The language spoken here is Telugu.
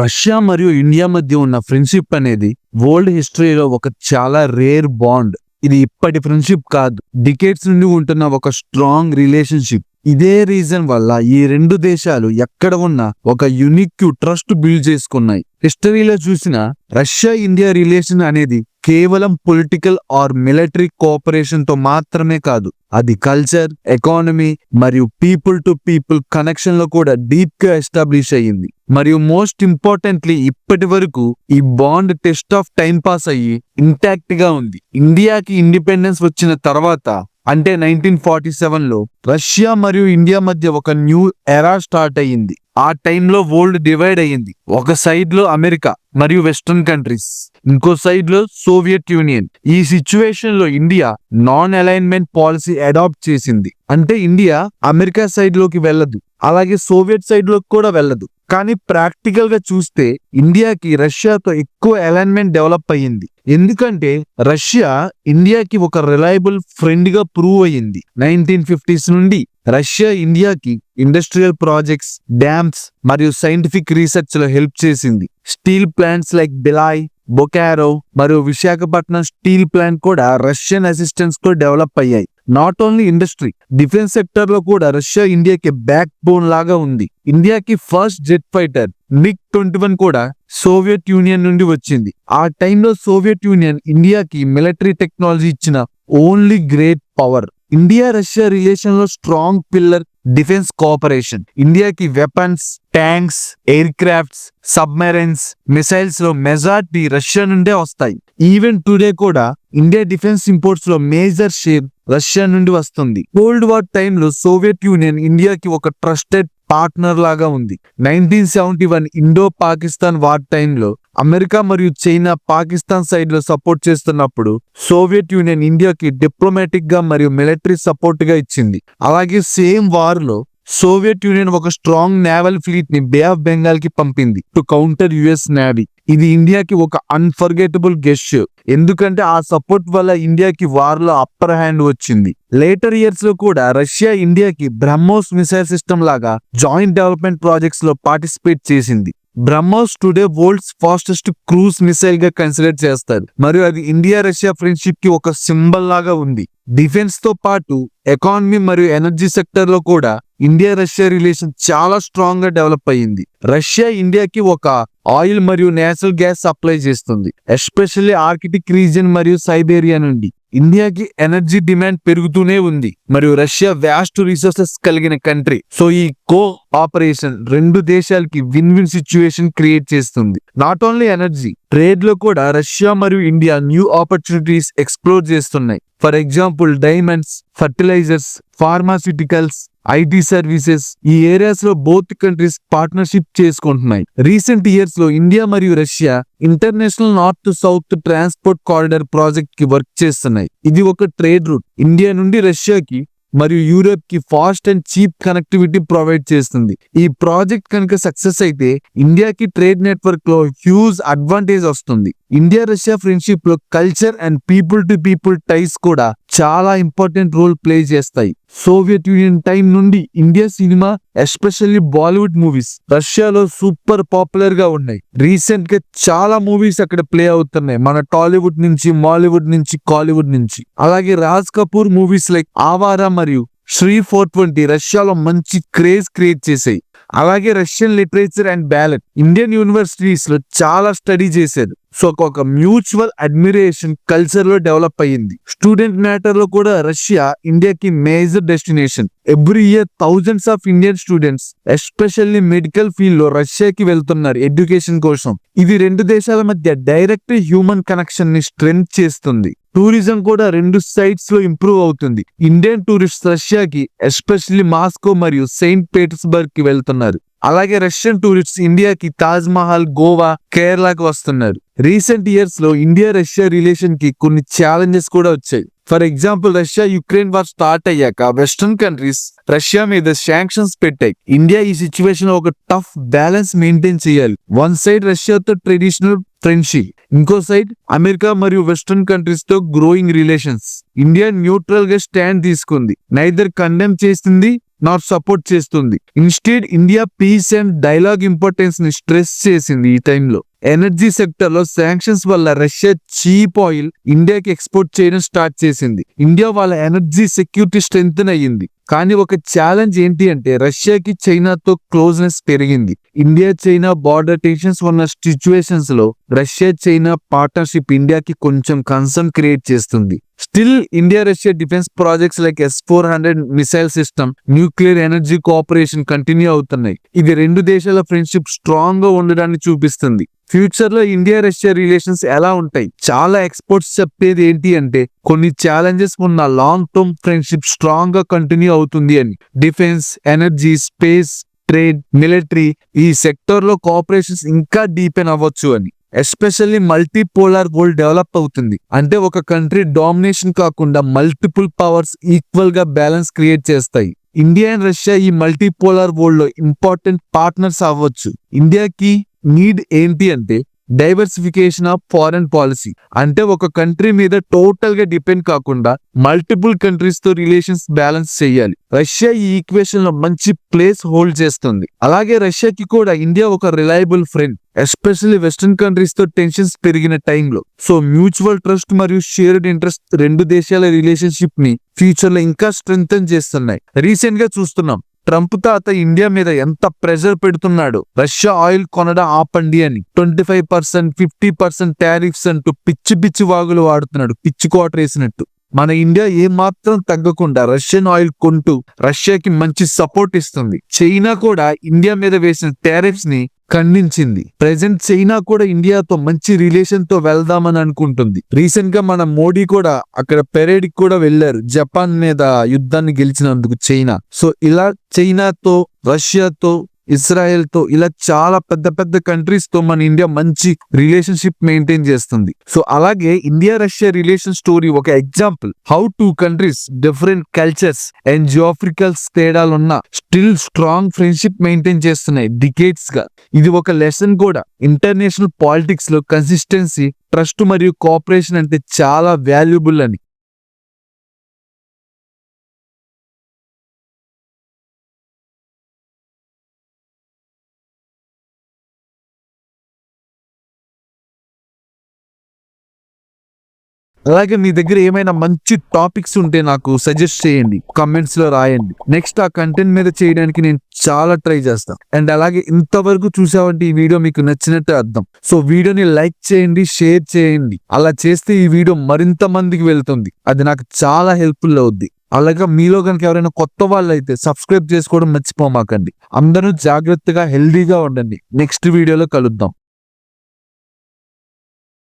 రష్యా మరియు ఇండియా మధ్య ఉన్న ఫ్రెండ్షిప్ అనేది వరల్డ్ హిస్టరీలో ఒక చాలా రేర్ బాండ్. ఇది ఇప్పటి ఫ్రెండ్షిప్ కాదు డికేట్స్ నుండి ఉంటున్న ఒక స్ట్రాంగ్ రిలేషన్షిప్. ఇదే రీజన్ వల్ల ఈ రెండు దేశాలు ఎక్కడ ఉన్నా ఒక యునిక్ ట్రస్ట్ బిల్డ్ చేసుకున్నాయి. హిస్టరీలో చూసిన రష్యా ఇండియా రిలేషన్ అనేది కేవలం పొలిటికల్ ఆర్ మిలిటరీ కోఆపరేషన్తో మాత్రమే కాదు అది కల్చర్ ఎకానమీ మరియు పీపుల్ టు పీపుల్ కనెక్షన్లో కూడా డీప్గా ఎస్టాబ్లిష్ అయ్యింది. మరియు మోస్ట్ ఇంపార్టెంట్లీ ఇప్పటి వరకు ఈ bond test of time pass అయ్యి ఇంటాక్ట్గా ఉంది. ఇండియాకి ఇండిపెండెన్స్ వచ్చిన తర్వాత అంటే నైన్టీన్ ఫార్టీ సెవెన్లో రష్యా మరియు ఇండియా మధ్య ఒక న్యూ ఎరా స్టార్ట్ అయ్యింది. ఆ టైంలో వరల్డ్ డివైడ్ అయ్యింది. ఒక సైడ్లో అమెరికా మరియు వెస్ట్రన్ కంట్రీస్ ఇంకో సైడ్లో సోవియట్ యూనియన్ ఈ సిచ్యువేషన్లో India non alignment policy adopt చేసింది. అంటే ఇండియా అమెరికా సైడ్లోకి వెళ్ళదు. అలాగే సోవియట్ సైడ్లోకి కూడా వెళ్ళదు. కానీ ప్రాక్టికల్గా చూస్తే ఇండియాకి రష్యాతో ఎక్కువ అలైన్మెంట్ డెవలప్ అయ్యింది. ఎందుకంటే రష్యా ఇండియాకి ఒక రిలయబుల్ ఫ్రెండ్గా ప్రూవ్ అయ్యింది. నైన్టీన్ ఫిఫ్టీస్ నుండి రష్యా ఇండియాకి ఇండస్ట్రియల్ ప్రాజెక్ట్స్ డ్యామ్స్ మరియు సైంటిఫిక్ రీసెర్చ్లో హెల్ప్ చేసింది. Steel plants like Bhilai Bokaro మరియు విశాఖపట్నం స్టీల్ ప్లాంట్ కూడా రష్యన్ అసిస్టెన్స్తో డెవలప్ అయ్యాయి. నాట్ ఓన్లీ ఇండస్ట్రీ డిఫెన్స్ సెక్టర్లో కూడా రష్యా ఇండియాకి బ్యాక్ బోన్ లాగా ఉంది. ఇండియాకి first jet fighter MiG twenty one కూడా సోవియట్ యూనియన్ నుండి వచ్చింది. ఆ టైంలో సోవియట్ యూనియన్ ఇండియాకి మిలిటరీ టెక్నాలజీ ఇచ్చిన only great power India Russia రిలేషన్లో స్ట్రాంగ్ పిల్లర్ డిఫెన్స్ కోఆపరేషన్. ఇండియాకి weapons tanks aircrafts submarines మిసైల్స్లో మెజార్టీ రష్యా నుండే వస్తాయి. ఈవెన్ టుడే కూడా ఇండియా డిఫెన్స్ ఇంపోర్ట్స్లో మేజర్ షేర్ రష్యా నుండి వస్తుంది. కోల్డ్ వార్ టైంలో సోవియట్ యూనియన్ ఇండియాకి ఒక ట్రస్టెడ్ పార్ట్నర్ లాగా ఉంది. Nineteen seventy one Indo Pakistan war టైంలో అమెరికా మరియు చైనా పాకిస్తాన్ సైడ్లో సపోర్ట్ చేస్తున్నప్పుడు సోవియట్ యూనియన్ ఇండియాకి డిప్లొమాటిక్గా మరియు మిలిటరీ సపోర్ట్గా ఇచ్చింది. అలాగే సేమ్ వార్లో సోవియట్ యూనియన్ ఒక స్ట్రాంగ్ నేవల్ ఫ్లీట్ని బే ఆఫ్ బెంగాల్కి పంపింది టు కౌంటర్ యుఎస్ నేవీ. ఇది ఇండియాకి ఒక అన్ఫర్గెటబుల్ గెస్ట్ ఎందుకంటే ఆ సపోర్ట్ వల్ల ఇండియాకి వార్లో అప్పర్ హ్యాండ్ వచ్చింది. లేటర్ ఇయర్స్లో కూడా రష్యా ఇండియాకి బ్రహ్మోస్ మిసైల్ సిస్టమ్ లాగా జాయింట్ డెవలప్మెంట్ ప్రాజెక్ట్స్లో పార్టిసిపేట్ చేసింది. BrahMos today world's fastest cruise మిసైల్గా consider చేస్తారు. మరియు అది ఇండియా రష్యా ఫ్రెండ్షిప్కి ఒక సింబల్ లాగా ఉంది. డిఫెన్స్తో పాటు ఎకానమీ మరియు ఎనర్జీ సెక్టర్లో కూడా ఇండియా రష్యా రిలేషన్ చాలా స్ట్రాంగ్గా డెవలప్ అయ్యింది. రష్యా ఇండియాకి ఒక ఆయిల్ మరియు నేచురల్ గ్యాస్ సప్లై చేస్తుంది ఎస్పెషల్లీ ఆర్కిటిక్ రీజియన్ మరియు సైబేరియా నుండి. ఇండియాకి ఎనర్జీ డిమాండ్ పెరుగుతూనే ఉంది. మరియు రష్యా వ్యాస్ట్ రిసోర్సెస్ కలిగిన కంట్రీ. సో ఈ కో ఆపరేషన్ రెండు దేశాలకి విన్ విన్ సిచ్యువేషన్ క్రియేట్ చేస్తుంది. నాట్ ఓన్లీ ఎనర్జీ ట్రేడ్లో కూడా రష్యా మరియు ఇండియా న్యూ ఆపర్చునిటీస్ ఎక్స్ప్లోర్ చేస్తున్నాయి. For example diamonds fertilisers pharmaceuticals IT services ఈ ఏరియాస్లో బోత్ కంట్రీస్ పార్ట్నర్షిప్ చేసుకుంటున్నాయి. రీసెంట్ ఇయర్స్లో ఇండియా మరియు Russia international north south transport corridor ప్రాజెక్ట్కి వర్క్ చేస్తున్నాయి. ఇది ఒక ట్రేడ్ రూట్. ఇండియా నుండి రష్యాకి మరియు యూరోప్కి fast and cheap connectivity provide చేస్తుంది. ఈ ప్రాజెక్ట్ కనుక సక్సెస్ అయితే ఇండియాకి ట్రేడ్ నెట్వర్క్లో హ్యూజ్ అడ్వాంటేజ్ వస్తుంది. India Russia ఫ్రెండ్షిప్లో culture and people to people ties కూడా చాలా ఇంపార్టెంట్ రోల్ ప్లే చేస్తాయి. సోవియట్ యూనియన్ టైం నుండి India cinema especially Bollywood movies రష్యాలో సూపర్ పాపులర్గా ఉన్నాయి. రీసెంట్గా చాలా మూవీస్ అక్కడ ప్లే అవుతున్నాయి. మన టాలీవుడ్ నుంచి మాలీవుడ్ నుంచి కాలీవుడ్ నుంచి. అలాగే రాజ్ కపూర్ మూవీస్ లైక్ ఆవారా మరియు శ్రీ ఫోర్ ట్వంటీ రష్యాలో మంచి క్రేజ్ క్రియేట్ చేశాయి అలాగే Russian literature and ballet Indian యూనివర్సిటీస్లో చాలా స్టడీ చేశారు. సో ఒక మ్యూచువల్ అడ్మిరేషన్ కల్చర్లో డెవలప్ అయ్యింది. స్టూడెంట్ మ్యాటర్లో కూడా రష్యా ఇండియాకి major destination. Every year thousands of Indian students especially medical ఫీల్డ్లో రష్యాకి వెళ్తున్నారు ఎడ్యుకేషన్ కోసం. ఇది రెండు దేశాల మధ్య డైరెక్ట్ హ్యూమన్ కనెక్షన్ని స్ట్రెంగ్ చేస్తుంది. టూరిజం కూడా రెండు సైట్స్లో ఇంప్రూవ్ అవుతుంది. ఇండియన్ టూరిస్ట్ రష్యాకి ఎస్పెషల్లీ మాస్కో మరియు సెయింట్ పీటర్స్బర్గ్కి వెళ్తున్నారు. అలాగే రష్యన్ టూరిస్ట్ ఇండియాకి తాజ్ మహల్ గోవా కేరళకు వస్తున్నారు. రీసెంట్ ఇయర్స్లో ఇండియా రష్యా రిలేషన్కి కొన్ని ఛాలెంజెస్ కూడా వచ్చాయి. For example Russia Ukraine war start అయ్యాక వెస్టర్న్ కంట్రీస్ రష్యా మీద శాంక్షన్స్ పెట్టాయి. ఇండియా ఈ సిచ్యువేషన్ ఒక టఫ్ బ్యాలెన్స్ మెయింటైన్ చేయాలి. వన్ సైడ్ రష్యాతో ట్రెడిషనల్ ఫ్రెండ్షిప్ ఇంకో సైడ్ అమెరికా మరియు వెస్టర్న్ కంట్రీస్తో గ్రోయింగ్ రిలేషన్స్ ఇండియా న్యూట్రల్గా స్టాండ్ తీసుకుంది. నైదర్ కండెమ్ చేసింది నాట్ సపోర్ట్ చేస్తుంది. Instead India peace and dialogue ఇంపార్టెన్స్ని stress చేసింది ఈ టైంలో ఎనర్జీ సెక్టర్లో శాంక్షన్స్ వల్ల రష్యా చీప్ ఆయిల్ ఇండియాకి ఎక్స్పోర్ట్ చేయడం స్టార్ట్ చేసింది. ఇండియా వాళ్ళ ఎనర్జీ సెక్యూరిటీ స్ట్రెంగ్ అయ్యింది. కానీ ఒక ఛాలెంజ్ ఏంటి అంటే రష్యాకి చైనాతో క్లోజ్నెస్ పెరిగింది. ఇండియా చైనా బార్డర్ టెన్షన్స్ ఉన్న సిచ్యువేషన్స్లో రష్యా చైనా పార్ట్నర్షిప్ ఇండియాకి కొంచెం కన్సర్న్ క్రియేట్ చేస్తుంది. Still India Russia defence projects like S four hundred missile system nuclear energy cooperation continue అవుతున్నాయి. ఇది రెండు దేశాల ఫ్రెండ్షిప్ స్ట్రాంగ్గా ఉండడాన్ని చూపిస్తుంది. ఫ్యూచర్లో ఇండియా రష్యా రిలేషన్స్ ఎలా ఉంటాయి? చాలా ఎక్స్పర్ట్స్ చెప్పేది ఏంటి అంటే కొన్ని ఛాలెంజెస్ ఉన్న లాంగ్ టర్మ్ ఫ్రెండ్షిప్ స్ట్రాంగ్గా కంటిన్యూ అవుతుంది అని. Defence energy space trade military ఈ సెక్టర్లో కోఆపరేషన్స్ ఇంకా డీపెన్ అవ్వచ్చు అని. Especially multipolar world develop అవుతుంది. అంటే ఒక కంట్రీ డామినేషన్ కాకుండా మల్టిపుల్ పవర్స్ ఈక్వల్గా బ్యాలెన్స్ క్రియేట్ చేస్తాయి. ఇండియా అండ్ రష్యా ఈ మల్టీ పోలార్ వరల్డ్లో ఇంపార్టెంట్ పార్ట్నర్స్ అవ్వచ్చు. ఇండియాకి నీడ్ ఏంటి అంటే డైవర్సిఫికేషన్ ఆఫ్ ఫారెన్ పాలసీ అంటే ఒక కంట్రీ మీద టోటల్గా డిపెండ్ కాకుండా మల్టిపుల్ కంట్రీస్తో రిలేషన్స్ బ్యాలెన్స్ చేయాలి. రష్యా ఈ ఈక్వేషన్లో మంచి ప్లేస్ హోల్డ్ చేస్తుంది. అలాగే రష్యాకి కూడా ఇండియా ఒక రిలయబుల్ ఫ్రెండ్ ఎస్పెషల్లీ వెస్టర్న్ కంట్రీస్తో టెన్షన్స్ పెరిగిన టైంలో సో మ్యూచువల్ ట్రస్ట్ మరియు షేర్డ్ ఇంట్రెస్ట్ రెండు దేశాల రిలేషన్షిప్ని ఫ్యూచర్లో ఇంకా స్ట్రెంగ్ చేస్తున్నాయి. రీసెంట్గా చూస్తున్నాం ట్రంప్ తాత ఇండియా మీద ఎంత ప్రెషర్ పెడుతున్నాడు? రష్యా ఆయిల్ కొనడం ఆపండి అని. Twenty five percent fifty percent tariffs అంటూ పిచ్చి పిచ్చి వాగులు వాడుతున్నాడు పిచ్చి కోట వేసినట్టు. మన ఇండియా ఏ మాత్రం తగ్గకుండా రష్యన్ ఆయిల్ కొంటూ రష్యాకి మంచి సపోర్ట్ ఇస్తుంది. చైనా కూడా ఇండియా మీద వేసిన టారిఫ్స్ని ఖండించింది. ప్రెసెంట్ చైనా కూడా ఇండియాతో మంచి రిలేషన్తో వెళ్దామని అనుకుంటుంది. రీసెంట్గా మన మోడీ కూడా అక్కడ పెరేడ్కి కూడా వెళ్ళారు జపాన్ మీద యుద్ధాన్ని గెలిచినందుకు చైనా. సో ఇలా చైనాతో రష్యాతో ఇస్రాయెల్తో ఇలా చాలా పెద్ద పెద్ద కంట్రీస్తో మన ఇండియా మంచి రిలేషన్షిప్ మెయింటైన్ చేస్తుంది. సో అలాగే ఇండియా రష్యా రిలేషన్ స్టోరీ ఒక example. How two countries different cultures and geographicals తేడాలున్న still strong friendship maintain చేస్తున్నాయి డికేట్స్గా ఇది ఒక లెసన్ కూడా. ఇంటర్నేషనల్ పాలిటిక్స్లో కన్సిస్టెన్సీ ట్రస్ట్ మరియు కోఆపరేషన్ అంటే చాలా వాల్యుబుల్ అని. అలాగే మీ దగ్గర ఏమైనా మంచి టాపిక్స్ ఉంటే నాకు సజెస్ట్ చేయండి. కమెంట్స్లో రాయండి. నెక్స్ట్ ఆ కంటెంట్ మీద చేయడానికి నేను చాలా ట్రై చేస్తాను అండ్ అలాగే ఇంతవరకు చూసావంటే ఈ వీడియో మీకు నచ్చినట్టే అర్థం. సో వీడియోని లైక్ చేయండి షేర్ చేయండి. అలా చేస్తే ఈ వీడియో మరింత మందికి వెళ్తుంది. అది నాకు చాలా హెల్ప్ఫుల్ అవుద్ది. అలాగే మీలో కనుక ఎవరైనా కొత్త వాళ్ళు అయితే సబ్స్క్రైబ్ చేసుకోవడం మర్చిపోమాకండి. అందరూ జాగ్రత్తగా హెల్దీగా ఉండండి. నెక్స్ట్ వీడియోలో కలుద్దాం.